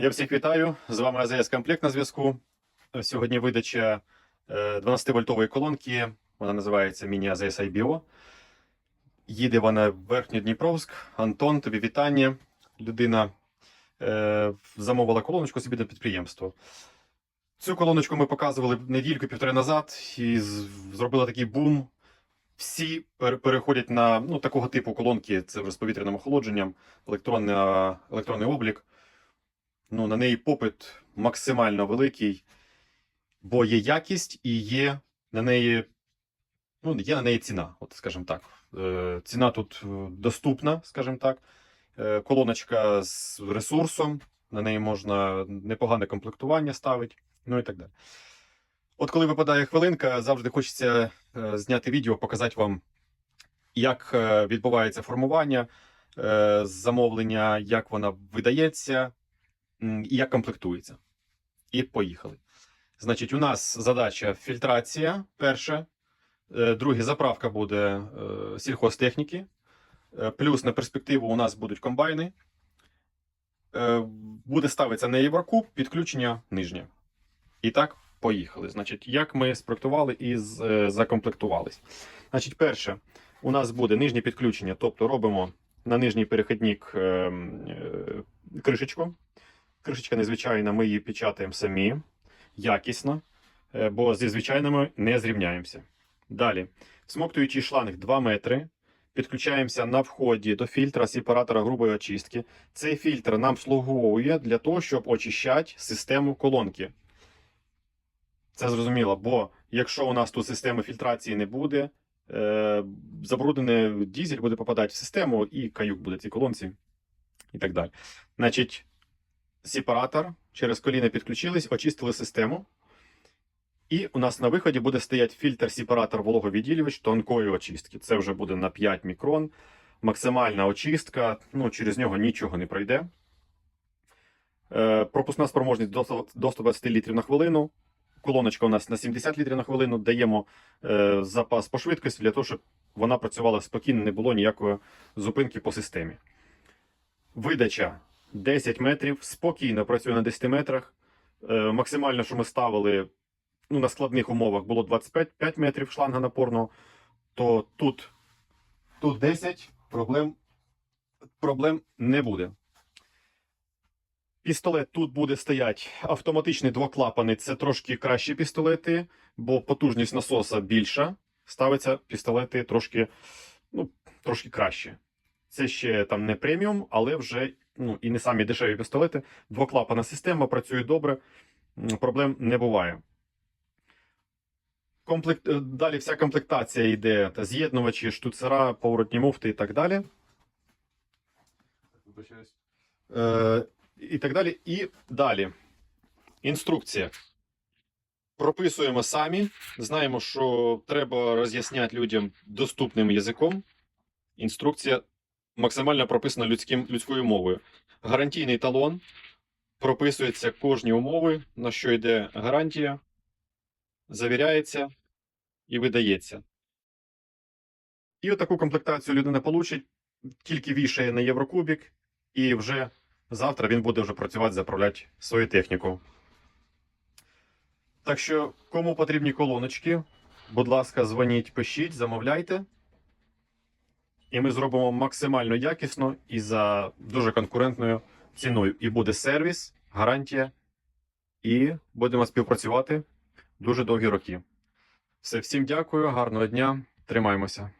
Я всіх вітаю. З вами АЗС Комплект на зв'язку. Сьогодні видача е, 12-вольтової колонки. Вона називається Міні АЗС IBO. Їде вона в Верхньодніпровськ. Антон, тобі вітання. Людина е, замовила колоночку собі на підприємство. Цю колоночку ми показували недільку-півтори назад і зробила такий бум. Всі пер- переходять на ну, такого типу колонки, це вже з повітряним охолодженням, електронна, електронний облік. Ну, на неї попит максимально великий, бо є якість і є на неї, ну, є на неї ціна, от скажімо так. Е, ціна тут е, доступна, скажімо так. Е, колоночка з ресурсом, на неї можна непогане комплектування ставити, ну і так далі. От коли випадає хвилинка, завжди хочеться зняти відео, показати вам, як відбувається формування замовлення, як вона видається і як комплектується. І поїхали. Значить, у нас задача фільтрація перша. Е, Друге, заправка буде е, сільхозтехніки. Е, Плюс на перспективу у нас будуть комбайни. Буде ставитися на Єврокуб, підключення нижнє. І так, поїхали. Значить, як ми спроектували і закомплектувались. Значить, перше, у нас буде нижнє підключення, тобто робимо на нижній перехідник е, е, кришечку. Кришечка незвичайна, ми її печатаємо самі, якісно, е, бо зі звичайними не зрівняємося. Далі, смоктуючий шланг 2 метри. Підключаємося на вході до фільтра сепаратора грубої очистки. Цей фільтр нам слугує для того, щоб очищати систему колонки. Це зрозуміло, бо якщо у нас тут системи фільтрації не буде, е, забруднений дізель буде попадати в систему, і каюк буде в цій колонці, і так далі. Значить, сепаратор через коліна підключились, очистили систему. І у нас на виході буде стояти фільтр-сепаратор вологовідділювач тонкої очистки. Це вже буде на 5 мікрон. Максимальна очистка, ну, через нього нічого не пройде. Е, пропускна спроможність до, сто- до 120 літрів на хвилину. Колоночка у нас на 70 літрів на хвилину. Даємо е, запас по швидкості для того, щоб вона працювала спокійно, не було ніякої зупинки по системі. Видача 10 метрів, спокійно працює на 10 метрах. Е, максимально, що ми ставили ну, на складних умовах, було 25 5 метрів шланга напорного, то тут, тут 10 проблем, проблем не буде. Пістолет тут буде стояти автоматичний двоклапаний. Це трошки кращі пістолети, бо потужність насоса більша. Ставиться пістолети трошки, ну, трошки краще. Це ще там не преміум, але вже ну, і не самі дешеві пістолети. Двоклапана система працює добре, проблем не буває. Комплект... е, Далі вся комплектація йде та з'єднувачі, штуцера, поворотні муфти і так далі. Е, і так далі. І далі. Інструкція. Прописуємо самі. Знаємо, що треба роз'ясняти людям доступним язиком. Інструкція максимально прописана людським, людською мовою. Гарантійний талон. Прописується кожні умови, на що йде гарантія, завіряється і видається. І отаку комплектацію людина получить, тільки вішає на Єврокубік, і вже завтра він буде вже працювати, заправляти свою техніку. Так що, кому потрібні колоночки, будь ласка, дзвоніть, пишіть, замовляйте. І ми зробимо максимально якісно і за дуже конкурентною ціною. І буде сервіс, гарантія, і будемо співпрацювати дуже довгі роки. Все, всім дякую, гарного дня, тримаємося.